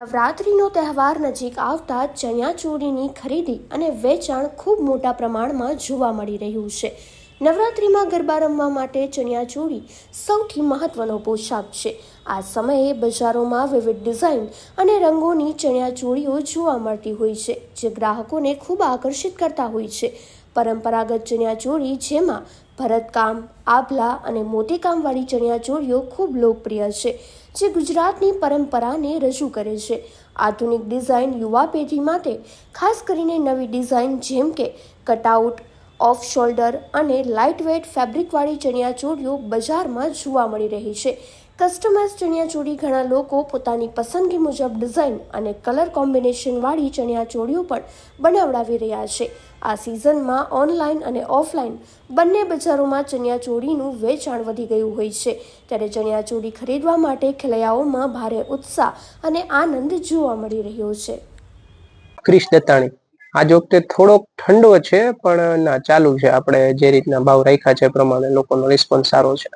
નવરાત્રિનો તહેવાર નજીક આવતા ચણિયાચોળીની ખરીદી અને વેચાણ ખૂબ મોટા પ્રમાણમાં જોવા મળી રહ્યું છે. નવરાત્રિમાં ગરબા રમવા માટે ચણિયાચોળી સૌથી મહત્વનો પોશાક છે. આ સમયે બજારોમાં વિવિધ ડિઝાઇન અને રંગોની ચણિયાચોળીઓ જોવા મળતી હોય છે, જે ગ્રાહકોને ખૂબ આકર્ષિત કરતા હોય છે. પરંપરાગત ચણિયાચોળી, જેમાં ભરતકામ, આભલા અને મોતીકામવાળી ચણિયાચોળીઓ ખૂબ લોકપ્રિય છે, જે ગુજરાતની પરંપરાને રજૂ કરે છે. આધુનિક ડિઝાઇન યુવા પેઢી માટે ખાસ કરીને નવી ડિઝાઇન જેમ કે કટઆઉટ, ઓફ શોલ્ડર અને લાઇટવેટ ફેબ્રિકવાળી ચણિયાચોળીઓ બજારમાં જોવા મળી રહી છે. કસ્ટમાઇઝ ચણિયાચોળી ઘણા લોકો પોતાની પસંદગી મુજબ ડિઝાઇન અને કલર કોમ્બિનેશનવાળી ચણિયાચોળીઓ પણ બનાવડાવી રહ્યા છે. આ સિઝનમાં ઓનલાઈન અને ઓફલાઈન બંને બજારોમાં ચણિયાચોળીનું વેચાણ વધી ગયું હોય છે. ત્યારે ચણિયાચોળી ખરીદવા માટે ખેલૈયાઓમાં ભારે ઉત્સાહ અને આનંદ જોવા મળી રહ્યો છે. ક્રિશ દત્તાણી. આજ વખતે થોડોક ઠંડો છે પણ ના ચાલુ છે. આપણે જે રીતના ભાવ રાખ્યા છે પ્રમાણે લોકોનો રિસ્પોન્સ સારો છે.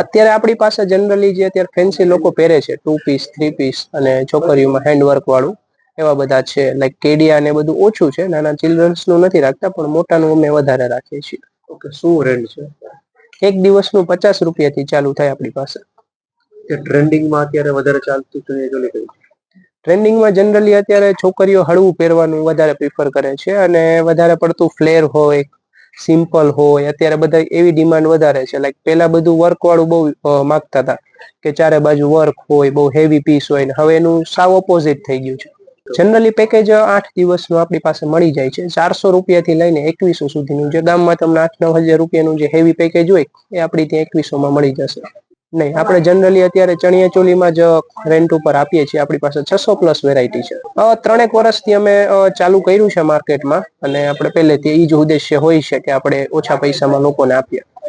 અત્યારે આપણી પાસે જનરલી જે અત્યારે ફેન્સી લોકો પહેરે છે ટુ પીસ થ્રી પીસ અને છોકરીઓમાં હેન્ડવર્ક વાળું એવા બધા છે. લાઈક કેડિયા ને બધું ઓછું છે. નાના ચિલ્ડ્રન્સનું નથી રાખતા પણ મોટાનું અમે વધારે રાખીએ છીએ. ઓકે શું રેન્ટ છે? એક દિવસનું પચાસ રૂપિયાથી ચાલુ થાય આપણી પાસે. ટ્રેન્ડિંગમાં અત્યારે વધારે ચાલતું ચણિયાચોળી કયું ટ્રેન્ડિંગમાં જનરલી અત્યારે છોકરીઓ હળવું પહેરવાનું વધારે પ્રિફર કરે છે અને વધારે પડતું ફ્લેર હોય સિમ્પલ હોય, અત્યારે બધા એવી ડિમાન્ડ વધારે છે. લાઈક પહેલા બધું વર્ક વાળું બહુ માગતા હતા કે ચારે બાજુ વર્ક હોય, બહુ હેવી પીસ હોય ને, હવે એનું સાવ ઓપોઝિટ થઈ ગયું છે. જનરલી પેકેજ આઠ દિવસનું આપણી પાસે મળી જાય છે. ચારસો રૂપિયાથી લઈને એકવીસો સુધીનું. જે ગામમાં તમને આઠ નવ હજાર રૂપિયાનું જે હેવી પેકેજ હોય, એ આપણી ત્યાં એકવીસોમાં મળી જશે. નહીં, આપણે જનરલી અત્યારે ચણિયા ચોલીમાં જ રેન્ટ ઉપર આપીએ છીએ. આપણી પાસે છસો પ્લસ વેરાયટી છે. ત્રણેક વર્ષથી અમે ચાલુ કર્યું છે માર્કેટમાં અને આપણે પહેલેથી એ જ ઉદ્દેશ્ય હોય છે કે આપણે ઓછા પૈસામાં લોકોને આપીએ.